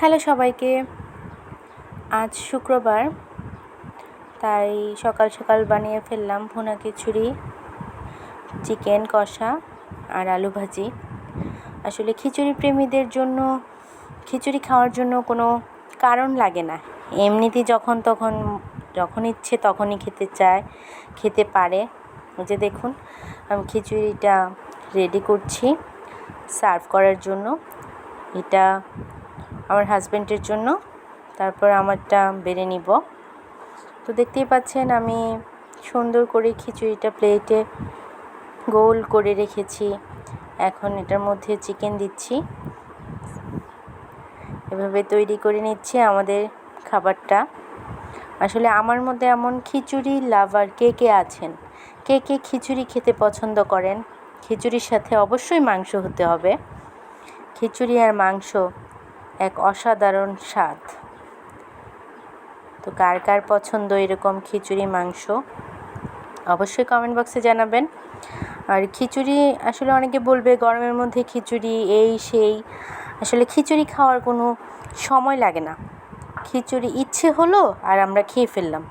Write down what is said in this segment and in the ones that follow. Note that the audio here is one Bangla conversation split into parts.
হ্যালো সবাইকে। আজ শুক্রবার, তাই সকাল সকাল বানিয়ে ফেললাম ভুনা খিচুড়ি, চিকেন কষা আর আলু ভাজি। আসলে খিচুড়ি প্রেমীদের জন্য, খিচুড়ি খাওয়ার জন্য কোনো কারণ লাগে না। এমনিতেই যখন তখন, যখন ইচ্ছে তখনই খেতে চায়, খেতে পারে। যে দেখুন, আমি খিচুড়িটা রেডি করছি সার্ভ করার জন্য। এটা আমার হাজব্যান্ডের জন্য। তারপর আমারটা বেড়ে নিব। তো দেখতেই পাচ্ছেন আমি সুন্দর করে খিচুড়িটা প্লেটে গোল করে রেখেছি। এখন এটার মধ্যে চিকেন দিচ্ছি। এভাবে তৈরি করে নিচ্ছি আমাদের খাবারটা। আসলে আমার মধ্যে এমন খিচুড়ি লাভার কে কে আছেন? কে কে খিচুড়ি খেতে পছন্দ করেন? খিচুড়ির সাথে অবশ্যই মাংস হতে হবে। খিচুড়ি আর মাংস এক অসাধারণ স্বাদ। তো কার কার পছন্দ এরকম খিচুড়ি, মাংস? অবশ্যই কমেন্ট বক্সে জানাবেন। আর খিচুড়ি, আসলে অনেকে বলবে গরমের মধ্যে খিচুড়ি এই, সেই। আসলে খিচুড়ি খাওয়ার কোনো সময় লাগে না। খিচুড়ি ইচ্ছে হলো আর আমরা খেয়ে ফেললাম।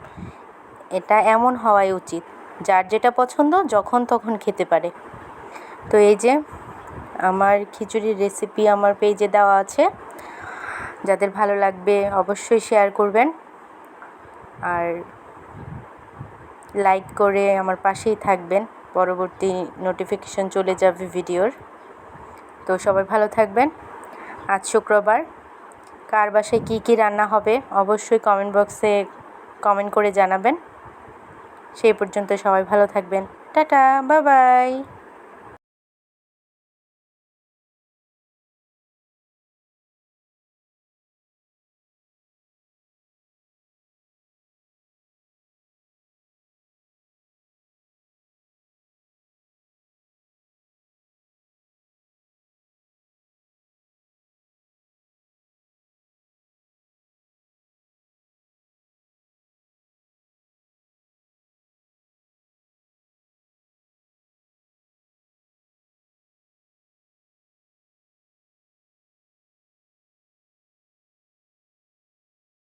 এটা এমন হওয়াই উচিত। যার যেটা পছন্দ যখন তখন খেতে পারে। তো এই যে, আমার খিচুড়ির রেসিপি আমার পেজে দেওয়া আছে। যাদের ভালো লাগবে অবশ্যই শেয়ার করবেন। আর লাইক করে আমার পাশেই থাকবেন। পরবর্তী নোটিফিকেশন চলে যাবে ভিডিওর। তো সবাই ভালো থাকবেন। আজ শুক্রবার। কার বাসায় কী কী রান্না হবে অবশ্যই কমেন্ট বক্সে কমেন্ট করে জানাবেন। সেই পর্যন্ত সবাই ভালো থাকবেন। Tata bye bye